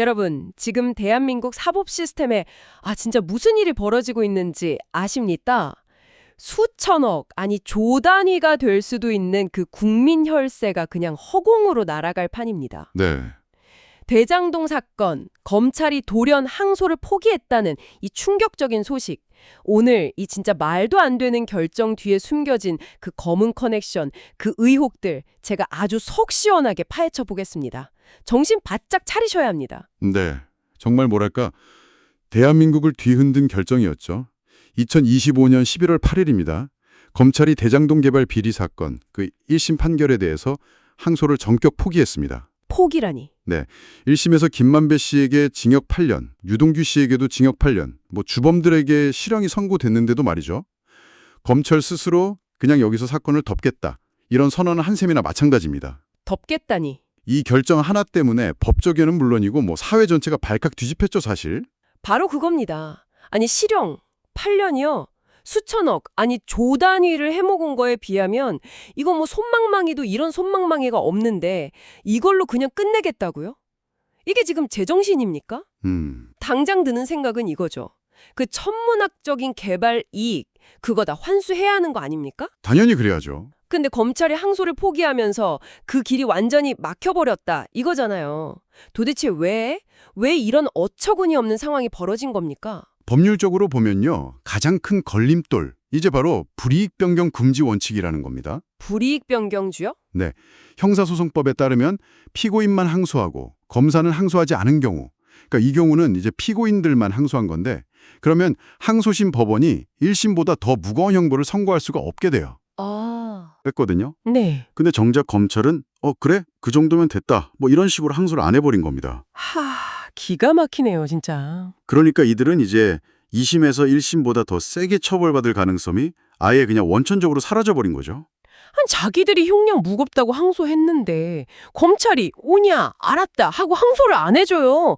여러분, 지금 대한민국 사법 시스템에 아 진짜 무슨 일이 벌어지고 있는지 아십니까? 수천억, 아니 조 단위가 될 수도 있는 그 국민 혈세가 그냥 허공으로 날아갈 판입니다. 네. 대장동 사건, 검찰이 돌연 항소를 포기했다는 이 충격적인 소식. 오늘 이 진짜 말도 안 되는 결정 뒤에 숨겨진 그 검은 커넥션, 그 의혹들 제가 아주 속 시원하게 파헤쳐 보겠습니다. 정신 바짝 차리셔야 합니다. 네. 정말 뭐랄까 대한민국을 뒤흔든 결정이었죠. 2025년 11월 8일입니다. 검찰이 대장동 개발 비리 사건 그 1심 판결에 대해서 항소를 전격 포기했습니다. 포기라니. 1심에서 김만배 씨에게 징역 8년, 유동규 씨에게도 징역 8년, 뭐 주범들에게 실형이 선고됐는데도 말이죠. 검찰 스스로 그냥 여기서 사건을 덮겠다. 이런 선언은 한 셈이나 마찬가지입니다. 덮겠다니. 이 결정 하나 때문에 법조계는 물론이고 뭐 사회 전체가 발칵 뒤집혔죠, 사실. 바로 그겁니다. 아니 실형 8년이요. 수천억, 아니 조 단위를 해먹은 거에 비하면 이거 뭐 손망망이도 이런 손망망이가 없는데 이걸로 그냥 끝내겠다고요? 이게 지금 제정신입니까? 음. 당장 드는 생각은 이거죠. 그 천문학적인 개발 이익, 그거 다 환수해야 하는 거 아닙니까? 당연히 그래야죠. 근데 검찰이 항소를 포기하면서 그 길이 완전히 막혀버렸다 이거잖아요. 도대체 왜? 왜 이런 어처구니 없는 상황이 벌어진 겁니까? 법률적으로 보면요. 가장 큰 걸림돌, 이제 바로 불이익 변경 금지 원칙이라는 겁니다. 불이익 변경주요? 형사소송법에 따르면 피고인만 항소하고 검사는 항소하지 않은 경우, 그러니까 이 경우는 이제 피고인들만 항소한 건데, 그러면 항소심 법원이 1심보다 더 무거운 형벌을 선고할 수가 없게 돼요. 아, 했거든요. 네. 근데 정작 검찰은 어 그래 그 정도면 됐다 뭐 이런 식으로 항소를 안 해버린 겁니다. 하, 기가 막히네요, 진짜. 그러니까 이들은 이제 2심에서 1심보다 더 세게 처벌받을 가능성이 아예 그냥 원천적으로 사라져버린 거죠. 한 자기들이 흉량 무겁다고 항소했는데 검찰이 오냐 알았다 하고 항소를 안 해줘요.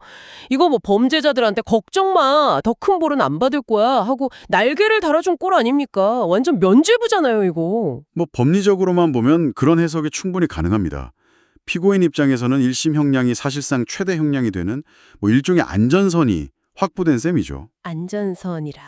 이거 뭐 범죄자들한테 걱정 마, 더 큰 벌은 안 받을 거야 하고 날개를 달아준 꼴 아닙니까? 완전 면죄부잖아요, 이거. 뭐 법리적으로만 보면 그런 해석이 충분히 가능합니다. 피고인 입장에서는 1심 형량이 사실상 최대 형량이 되는 뭐 일종의 안전선이 확보된 셈이죠. 안전선이라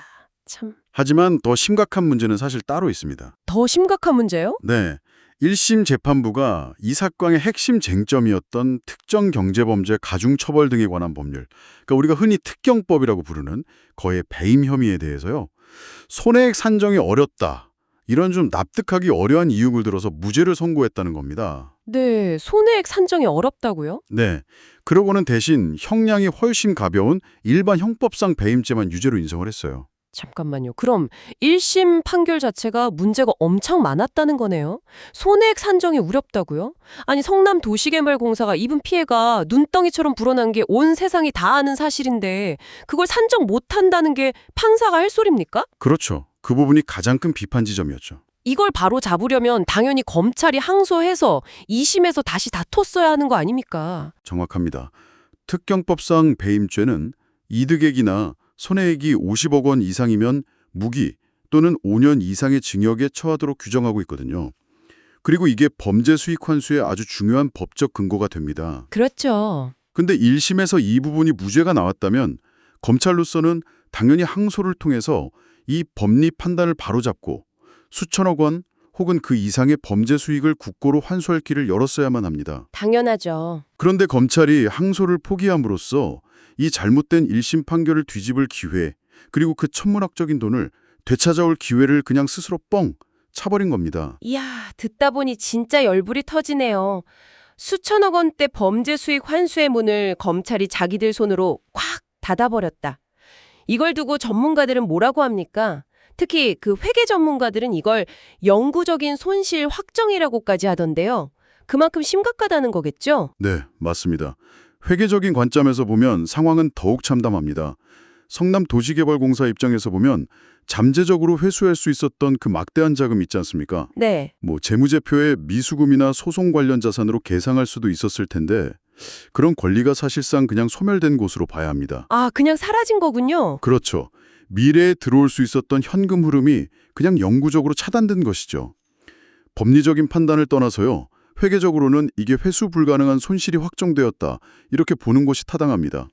참. 하지만 더 심각한 문제는 사실 따로 있습니다. 더 심각한 문제요? 네. 1심 재판부가 이 사건의 핵심 쟁점이었던 특정 경제범죄 가중처벌 등에 관한 법률, 그러니까 우리가 흔히 특경법이라고 부르는 거의 배임 혐의에 대해서요. 손해액 산정이 어렵다. 이런 좀 납득하기 어려운 이유를 들어서 무죄를 선고했다는 겁니다. 네, 손해액 산정이 어렵다고요? 네. 그러고는 대신 형량이 훨씬 가벼운 일반 형법상 배임죄만 유죄로 인정을 했어요. 잠깐만요. 그럼 1심 판결 자체가 문제가 엄청 많았다는 거네요. 손해액 산정이 우렵다고요? 아니 성남 도시개발공사가 입은 피해가 눈덩이처럼 불어난 게 온 세상이 다 아는 사실인데 그걸 산정 못한다는 게 판사가 할 소립니까? 그렇죠. 그 부분이 가장 큰 비판 지점이었죠. 이걸 바로 잡으려면 당연히 검찰이 항소해서 2심에서 다시 다퉜어야 하는 거 아닙니까? 정확합니다. 특경법상 배임죄는 이득액이나 손해액이 50억 원 이상이면 무기 또는 5년 이상의 징역에 처하도록 규정하고 있거든요. 그리고 이게 범죄 수익 환수의 아주 중요한 법적 근거가 됩니다. 그렇죠. 근데 1심에서 이 부분이 무죄가 나왔다면 검찰로서는 당연히 항소를 통해서 이 법리 판단을 바로잡고 수천억 원 혹은 그 이상의 범죄 수익을 국고로 환수할 길을 열었어야만 합니다. 당연하죠. 그런데 검찰이 항소를 포기함으로써 이 잘못된 1심 판결을 뒤집을 기회 그리고 그 천문학적인 돈을 되찾아올 기회를 그냥 스스로 뻥 차버린 겁니다. 이야, 듣다 보니 진짜 열불이 터지네요. 수천억 원대 범죄 수익 환수의 문을 검찰이 자기들 손으로 콱 닫아버렸다. 이걸 두고 전문가들은 뭐라고 합니까? 특히 그 회계 전문가들은 이걸 영구적인 손실 확정이라고까지 하던데요. 그만큼 심각하다는 거겠죠? 네, 맞습니다. 회계적인 관점에서 보면 상황은 더욱 참담합니다. 성남 도시개발공사 입장에서 보면 잠재적으로 회수할 수 있었던 그 막대한 자금 있지 않습니까? 네. 뭐 재무제표에 미수금이나 소송 관련 자산으로 계상할 수도 있었을 텐데 그런 권리가 사실상 그냥 소멸된 곳으로 봐야 합니다. 아, 그냥 사라진 거군요. 그렇죠. 미래에 들어올 수 있었던 현금 흐름이 그냥 영구적으로 차단된 것이죠. 법리적인 판단을 떠나서요. 회계적으로는 이게 회수 불가능한 손실이 확정되었다. 이렇게 보는 것이 타당합니다.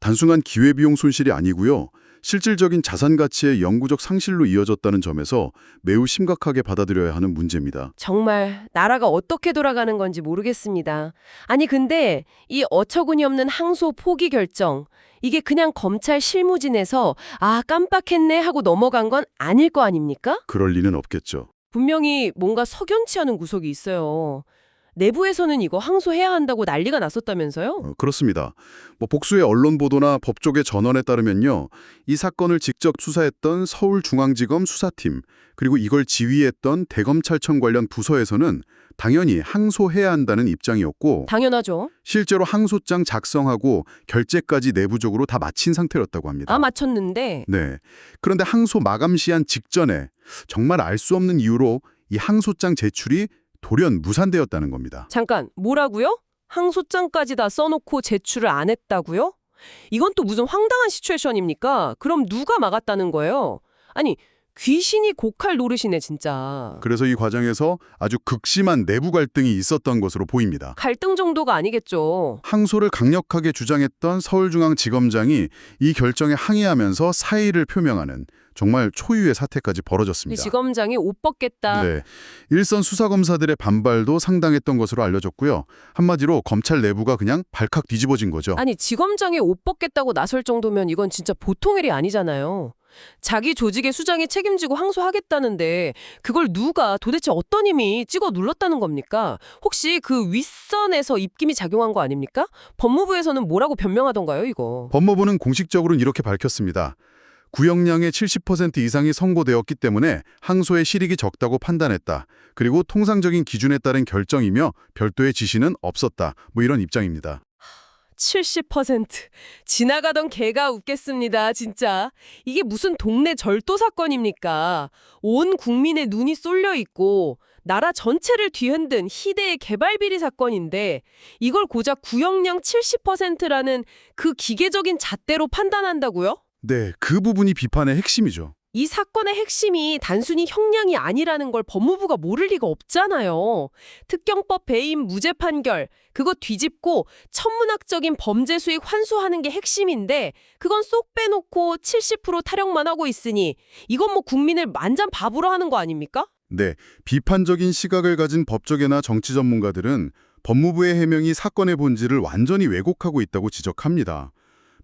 단순한 기회비용 손실이 아니고요. 실질적인 자산 가치의 영구적 상실로 이어졌다는 점에서 매우 심각하게 받아들여야 하는 문제입니다. 정말 나라가 어떻게 돌아가는 건지 모르겠습니다. 아니 근데 이 어처구니 없는 항소 포기 결정 이게 그냥 검찰 실무진에서 아 깜빡했네 하고 넘어간 건 아닐 거 아닙니까? 그럴 리는 없겠죠. 분명히 뭔가 석연치 않은 구석이 있어요. 내부에서는 이거 항소해야 한다고 난리가 났었다면서요? 어, 그렇습니다. 뭐 복수의 언론 보도나 법조계 전원에 따르면요. 이 사건을 직접 수사했던 서울중앙지검 수사팀 그리고 이걸 지휘했던 대검찰청 관련 부서에서는 당연히 항소해야 한다는 입장이었고 당연하죠. 실제로 항소장 작성하고 결재까지 내부적으로 다 마친 상태였다고 합니다. 아 맞췄는데 네. 그런데 항소 마감 시한 직전에 정말 알 수 없는 이유로 이 항소장 제출이 돌연 무산되었다는 겁니다. 잠깐 뭐라고요? 항소장까지 다 써놓고 제출을 안 했다고요? 이건 또 무슨 황당한 시츄에이션입니까? 그럼 누가 막았다는 거예요? 아니 귀신이 고칼 노릇이네 진짜. 그래서 이 과정에서 아주 극심한 내부 갈등이 있었던 것으로 보입니다. 갈등 정도가 아니겠죠. 항소를 강력하게 주장했던 서울중앙지검장이 이 결정에 항의하면서 사의를 표명하는 정말 초유의 사태까지 이 벌어졌습니다. 지검장이 옷 벗겠다. 네. 일선 수사검사들의 반발도 상당했던 것으로 알려졌고요. 한마디로 검찰 내부가 그냥 발칵 뒤집어진 거죠. 아니 지검장이 옷 벗겠다고 나설 정도면 이건 진짜 보통 일이 아니잖아요. 자기 조직의 수장이 책임지고 항소하겠다는데 그걸 누가 도대체 어떤 힘이 찍어 눌렀다는 겁니까? 혹시 그 윗선에서 입김이 작용한 거 아닙니까? 법무부에서는 뭐라고 변명하던가요, 이거? 법무부는 공식적으로는 이렇게 밝혔습니다. 구형량의 70% 이상이 선고되었기 때문에 항소의 실익이 적다고 판단했다. 그리고 통상적인 기준에 따른 결정이며 별도의 지시는 없었다. 뭐 이런 입장입니다. 70% 지나가던 개가 웃겠습니다, 진짜. 이게 무슨 동네 절도 사건입니까? 온 국민의 눈이 쏠려 있고 나라 전체를 뒤흔든 희대의 개발 비리 사건인데 이걸 고작 구형량 70%라는 그 기계적인 잣대로 판단한다고요? 네, 그 부분이 비판의 핵심이죠. 이 사건의 핵심이 단순히 형량이 아니라는 걸 법무부가 모를 리가 없잖아요. 특경법 배임 무죄 판결, 그거 뒤집고 천문학적인 범죄 수익 환수하는 게 핵심인데 그건 쏙 빼놓고 70% 타령만 하고 있으니 이건 뭐 국민을 만장 바보로 하는 거 아닙니까? 네, 비판적인 시각을 가진 법조계나 정치 전문가들은 법무부의 해명이 사건의 본질을 완전히 왜곡하고 있다고 지적합니다.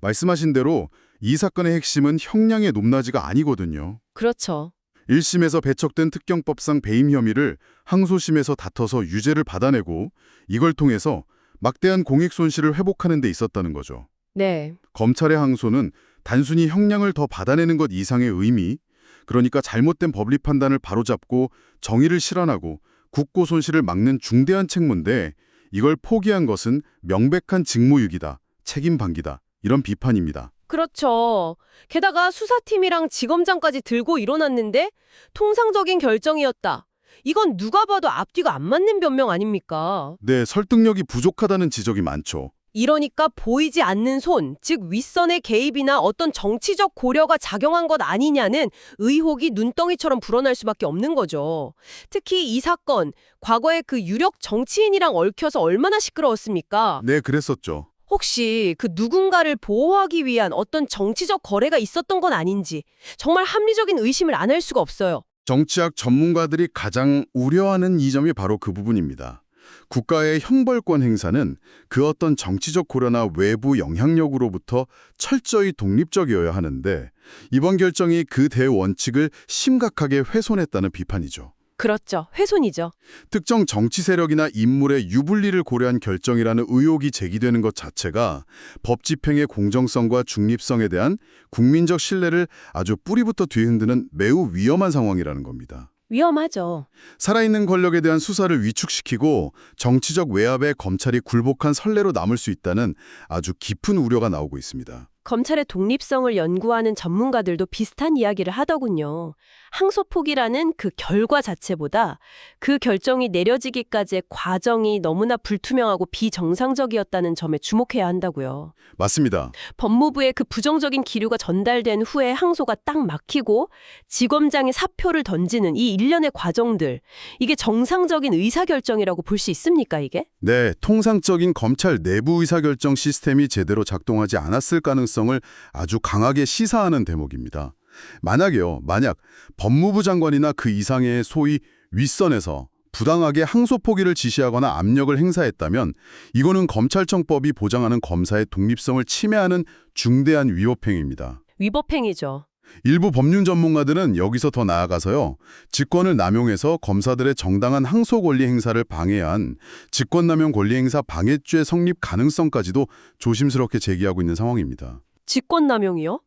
말씀하신 대로 이 사건의 핵심은 형량의 높낮이가 아니거든요. 그렇죠. 1심에서 배척된 특경법상 배임 혐의를 항소심에서 다퉈서 유죄를 받아내고 이걸 통해서 막대한 공익 손실을 회복하는 데 있었다는 거죠. 네. 검찰의 항소는 단순히 형량을 더 받아내는 것 이상의 의미, 그러니까 잘못된 법리 판단을 바로잡고 정의를 실현하고 국고 손실을 막는 중대한 책무인데 이걸 포기한 것은 명백한 직무유기다, 책임 방기다 이런 비판입니다. 그렇죠. 게다가 수사팀이랑 지검장까지 들고 일어났는데 통상적인 결정이었다. 이건 누가 봐도 앞뒤가 안 맞는 변명 아닙니까? 네, 설득력이 부족하다는 지적이 많죠. 이러니까 보이지 않는 손, 즉 윗선의 개입이나 어떤 정치적 고려가 작용한 것 아니냐는 의혹이 눈덩이처럼 불어날 수밖에 없는 거죠. 특히 이 사건, 과거에 그 유력 정치인이랑 얽혀서 얼마나 시끄러웠습니까? 네, 그랬었죠. 혹시 그 누군가를 보호하기 위한 어떤 정치적 거래가 있었던 건 아닌지 정말 합리적인 의심을 안 할 수가 없어요. 정치학 전문가들이 가장 우려하는 이 점이 바로 그 부분입니다. 국가의 형벌권 행사는 그 어떤 정치적 고려나 외부 영향력으로부터 철저히 독립적이어야 하는데 이번 결정이 그 대원칙을 심각하게 훼손했다는 비판이죠. 그렇죠. 훼손이죠. 특정 정치 세력이나 인물의 유불리를 고려한 결정이라는 의혹이 제기되는 것 자체가 법 집행의 공정성과 중립성에 대한 국민적 신뢰를 아주 뿌리부터 뒤흔드는 매우 위험한 상황이라는 겁니다. 위험하죠. 살아있는 권력에 대한 수사를 위축시키고 정치적 외압에 검찰이 굴복한 선례로 남을 수 있다는 아주 깊은 우려가 나오고 있습니다. 검찰의 독립성을 연구하는 전문가들도 비슷한 이야기를 하더군요. 항소폭이라는 그 결과 자체보다 그 결정이 내려지기까지의 과정이 너무나 불투명하고 비정상적이었다는 점에 주목해야 한다고요. 맞습니다. 법무부에 그 부정적인 기류가 전달된 후에 항소가 딱 막히고 지검장이 사표를 던지는 이 일련의 과정들 이게 정상적인 의사결정이라고 볼 수 있습니까 이게? 네, 통상적인 검찰 내부 의사결정 시스템이 제대로 작동하지 않았을 가능성 을 아주 강하게 시사하는 대목입니다. 만약에요, 만약 법무부 장관이나 그 이상의 소위 윗선에서 부당하게 항소 포기를 지시하거나 압력을 행사했다면 이거는 검찰청법이 보장하는 검사의 독립성을 침해하는 중대한 위법행위입니다. 위법행위죠. 일부 법률 전문가들은 여기서 더 나아가서요. 직권을 남용해서 검사들의 정당한 항소 권리 행사를 방해한 직권남용 권리 행사 방해죄 성립 가능성까지도 조심스럽게 제기하고 있는 상황입니다. 직권남용이요?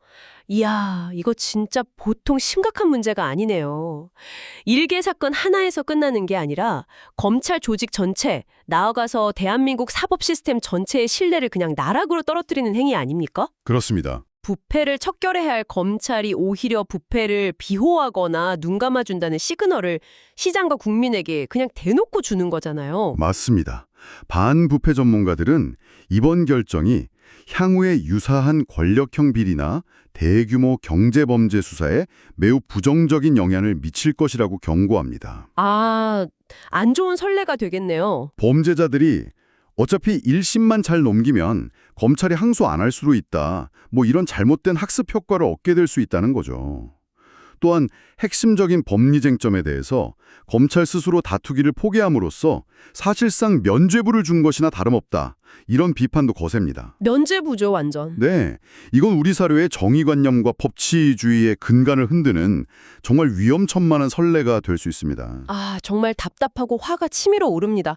이야, 이거 진짜 보통 심각한 문제가 아니네요. 일개 사건 하나에서 끝나는 게 아니라 검찰 조직 전체, 나아가서 대한민국 사법 시스템 전체의 신뢰를 그냥 나락으로 떨어뜨리는 행위 아닙니까? 그렇습니다. 부패를 척결해야 할 검찰이 오히려 부패를 비호하거나 눈 감아준다는 시그널을 시장과 국민에게 그냥 대놓고 주는 거잖아요. 맞습니다. 반부패 전문가들은 이번 결정이 향후에 유사한 권력형 비리나 대규모 경제범죄 수사에 매우 부정적인 영향을 미칠 것이라고 경고합니다. 아, 안 좋은 선례가 되겠네요. 범죄자들이 어차피 1심만 잘 넘기면 검찰이 항소 안 할 수도 있다. 뭐 이런 잘못된 학습 효과를 얻게 될 수 있다는 거죠. 또한 핵심적인 법리 쟁점에 대해서 검찰 스스로 다투기를 포기함으로써 사실상 면죄부를 준 것이나 다름없다. 이런 비판도 거셉니다. 면죄부죠, 완전. 네, 이건 우리 사회의 정의관념과 법치주의의 근간을 흔드는 정말 위험천만한 선례가 될 수 있습니다. 아, 정말 답답하고 화가 치밀어 오릅니다.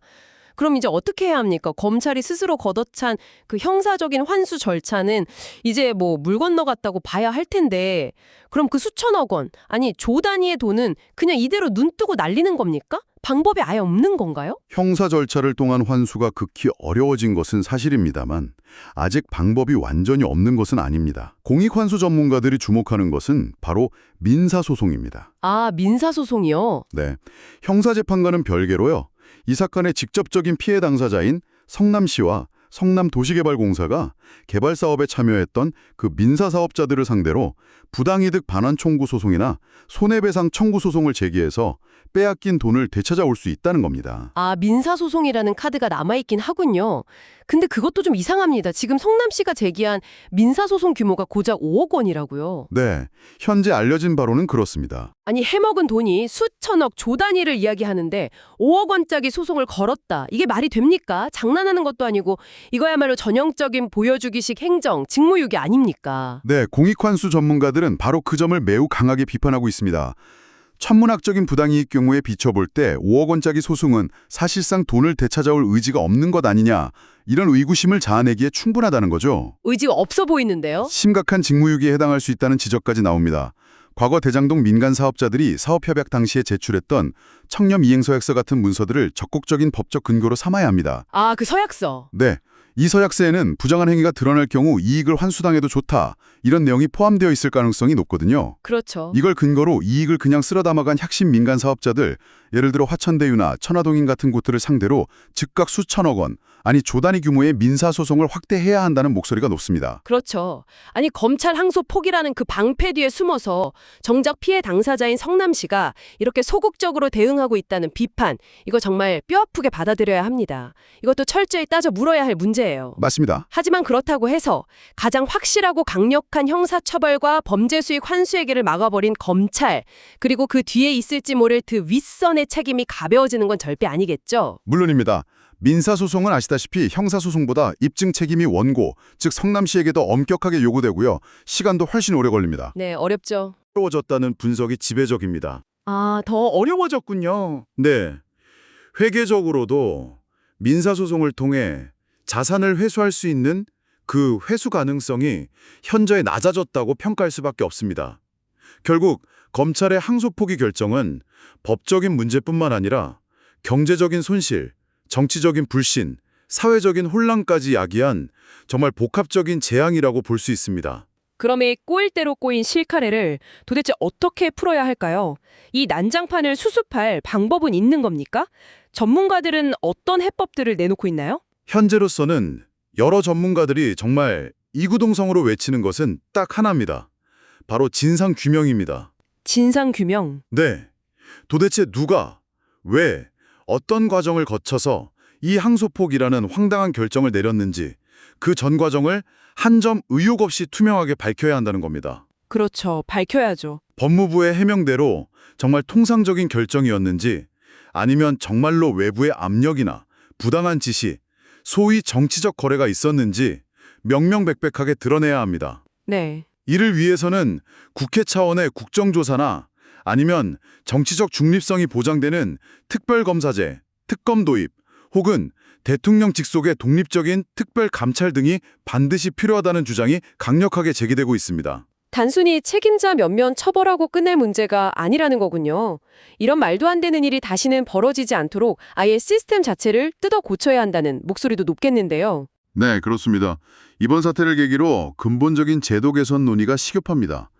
그럼 이제 어떻게 해야 합니까? 검찰이 스스로 걷어찬 그 형사적인 환수 절차는 이제 뭐 물 건너갔다고 봐야 할 텐데 그럼 그 수천억 원, 아니 조 단위의 돈은 그냥 이대로 눈 뜨고 날리는 겁니까? 방법이 아예 없는 건가요? 형사 절차를 통한 환수가 극히 어려워진 것은 사실입니다만 아직 방법이 완전히 없는 것은 아닙니다. 공익환수 전문가들이 주목하는 것은 바로 민사소송입니다. 아, 민사소송이요? 네, 형사재판과는 별개로요. 이 사건의 직접적인 피해 당사자인 성남시와 성남도시개발공사가 개발 사업에 참여했던 그 민사 사업자들을 상대로 부당이득 반환 청구 소송이나 손해배상 청구 소송을 제기해서 빼앗긴 돈을 되찾아올 수 있다는 겁니다. 아, 민사 소송이라는 카드가 남아있긴 하군요. 근데 그것도 좀 이상합니다. 지금 성남시가 제기한 민사 소송 규모가 고작 5억 원이라고요. 네, 현재 알려진 바로는 그렇습니다. 아니 해먹은 돈이 수천억 조 단위를 이야기하는데 5억 원짜리 소송을 걸었다. 이게 말이 됩니까? 장난하는 것도 아니고 이거야말로 전형적인 보여 주기식 행정, 직무유기 아닙니까? 네, 공익환수 전문가들은 바로 그 점을 매우 강하게 비판하고 있습니다. 천문학적인 부당이익 경우에 비춰볼 때 5억 원짜리 소송은 사실상 돈을 되찾아올 의지가 없는 것 아니냐 이런 의구심을 자아내기에 충분하다는 거죠. 의지가 없어 보이는데요? 심각한 직무유기에 해당할 수 있다는 지적까지 나옵니다. 과거 대장동 민간 사업자들이 사업협약 당시에 제출했던 청렴 이행서약서 같은 문서들을 적극적인 법적 근거로 삼아야 합니다. 아, 그 서약서. 네, 이 서약서에는 부정한 행위가 드러날 경우 이익을 환수당해도 좋다 이런 내용이 포함되어 있을 가능성이 높거든요. 그렇죠. 이걸 근거로 이익을 그냥 쓸어 담아간 핵심 민간 사업자들, 예를 들어 화천대유나 천화동인 같은 곳들을 상대로 즉각 수천억 원, 아니 조단위 규모의 민사소송을 확대해야 한다는 목소리가 높습니다. 그렇죠. 아니 검찰 항소 포기라는 그 방패 뒤에 숨어서 정작 피해 당사자인 성남시가 이렇게 소극적으로 대응하고 있다는 비판 이거 정말 뼈아프게 받아들여야 합니다. 이것도 철저히 따져 물어야 할 문제예요. 맞습니다. 하지만 그렇다고 해서 가장 확실하고 강력한 형사처벌과 범죄 수익 환수액을 막아버린 검찰 그리고 그 뒤에 있을지 모를 그 윗선의 책임이 가벼워지는 건 절대 아니겠죠. 물론입니다. 민사소송은 아시다시피 형사소송보다 입증 책임이 원고, 즉 성남시에게도 엄격하게 요구되고요. 시간도 훨씬 오래 걸립니다. 네, 어렵죠. 어려워졌다는 분석이 지배적입니다. 아, 더 어려워졌군요. 네. 회계적으로도 민사소송을 통해 자산을 회수할 수 있는 그 회수 가능성이 현저히 낮아졌다고 평가할 수밖에 없습니다. 결국 검찰의 항소 포기 결정은 법적인 문제뿐만 아니라 경제적인 손실, 정치적인 불신, 사회적인 혼란까지 야기한 정말 복합적인 재앙이라고 볼 수 있습니다. 그럼 이 꼬일 대로 꼬인 실카레를 도대체 어떻게 풀어야 할까요? 이 난장판을 수습할 방법은 있는 겁니까? 전문가들은 어떤 해법들을 내놓고 있나요? 현재로서는 여러 전문가들이 정말 이구동성으로 외치는 것은 딱 하나입니다. 바로 진상 규명입니다. 진상 규명. 네. 도대체 누가, 왜, 어떤 과정을 거쳐서 이 항소폭이라는 황당한 결정을 내렸는지 그 전 과정을 한 점 의혹 없이 투명하게 밝혀야 한다는 겁니다. 그렇죠. 밝혀야죠. 법무부의 해명대로 정말 통상적인 결정이었는지 아니면 정말로 외부의 압력이나 부당한 지시, 소위 정치적 거래가 있었는지 명명백백하게 드러내야 합니다. 네. 이를 위해서는 국회 차원의 국정조사나 아니면 정치적 중립성이 보장되는 특별검사제, 특검 도입 혹은 대통령 직속의 독립적인 특별감찰 등이 반드시 필요하다는 주장이 강력하게 제기되고 있습니다. 단순히 책임자 몇몇 처벌하고 끝낼 문제가 아니라는 거군요. 이런 말도 안 되는 일이 다시는 벌어지지 않도록 아예 시스템 자체를 뜯어 고쳐야 한다는 목소리도 높겠는데요. 네, 그렇습니다. 이번 사태를 계기로 근본적인 제도 개선 논의가 시급합니다.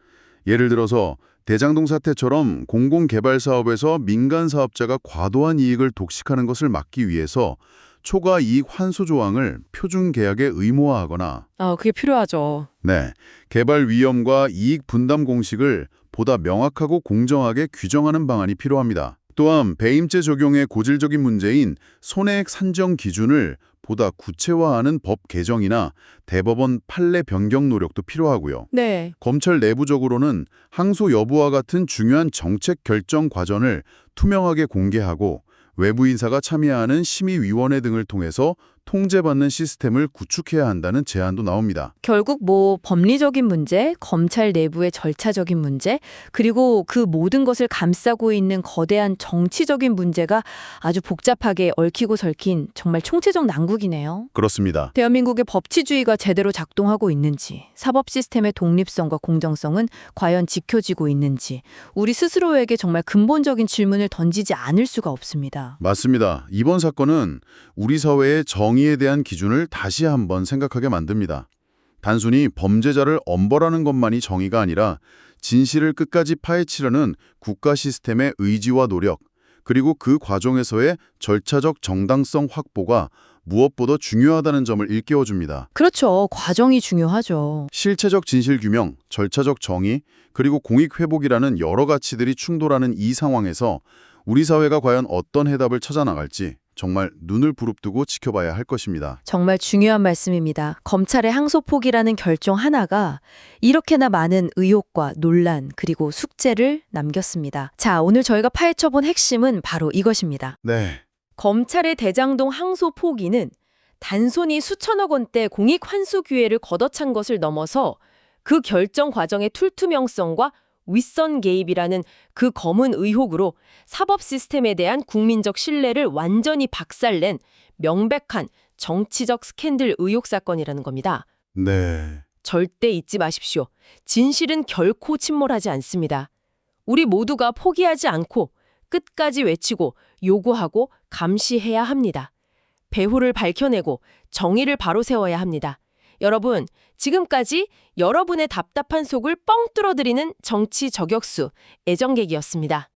예를 들어서 대장동 사태처럼 공공개발 사업에서 민간 사업자가 과도한 이익을 독식하는 것을 막기 위해서 초과 이익 환수 조항을 표준 계약에 의무화하거나 아, 그게 필요하죠. 네, 개발 위험과 이익 분담 공식을 보다 명확하고 공정하게 규정하는 방안이 필요합니다. 또한 배임죄 적용의 고질적인 문제인 손해액 산정 기준을 보다 구체화하는 법 개정이나 대법원 판례 변경 노력도 필요하고요. 네. 검찰 내부적으로는 항소 여부와 같은 중요한 정책 결정 과정을 투명하게 공개하고 외부 인사가 참여하는 심의위원회 등을 통해서 통제받는 시스템을 구축해야 한다는 제안도 나옵니다. 결국 뭐 법리적인 문제, 검찰 내부의 절차적인 문제, 그리고 그 모든 것을 감싸고 있는 거대한 정치적인 문제가 아주 복잡하게 얽히고 설킨 정말 총체적 난국이네요. 그렇습니다. 대한민국의 법치주의가 제대로 작동하고 있는지, 사법 시스템의 독립성과 공정성은 과연 지켜지고 있는지, 우리 스스로에게 정말 근본적인 질문을 던지지 않을 수가 없습니다. 맞습니다. 이번 사건은 우리 사회의 정 의에 대한 기준을 다시 한번 생각하게 만듭니다. 단순히 범죄자를 엄벌하는 것만이 정의가 아니라 진실을 끝까지 파헤치려는 국가 시스템의 의지와 노력, 그리고 그 과정에서의 절차적 정당성 확보가 무엇보다 중요하다는 점을 일깨워줍니다. 그렇죠. 과정이 중요하죠. 실체적 진실 규명, 절차적 정의, 그리고 공익 회복이라는 여러 가치들이 충돌하는 이 상황에서 우리 사회가 과연 어떤 해답을 찾아 나갈지 정말 눈을 부릅뜨고 지켜봐야 할 것입니다. 정말 중요한 말씀입니다. 검찰의 항소폭이라는 결정 하나가 이렇게나 많은 의혹과 논란 그리고 숙제를 남겼습니다. 자, 오늘 저희가 파헤쳐본 핵심은 바로 이것입니다. 네, 검찰의 대장동 항소 포기는 단순히 수천억 원대 공익 환수 기회를 걷어찬 것을 넘어서 그 결정 과정의 툴투명성과 윗선 개입이라는 그 검은 의혹으로 사법 시스템에 대한 국민적 신뢰를 완전히 박살낸 명백한 정치적 스캔들 의혹 사건이라는 겁니다. 네. 절대 잊지 마십시오. 진실은 결코 침몰하지 않습니다. 우리 모두가 포기하지 않고 끝까지 외치고 요구하고 감시해야 합니다. 배후를 밝혀내고 정의를 바로 세워야 합니다. 여러분, 지금까지 여러분의 답답한 속을 뻥 뚫어드리는 정치 저격수 애정객이었습니다.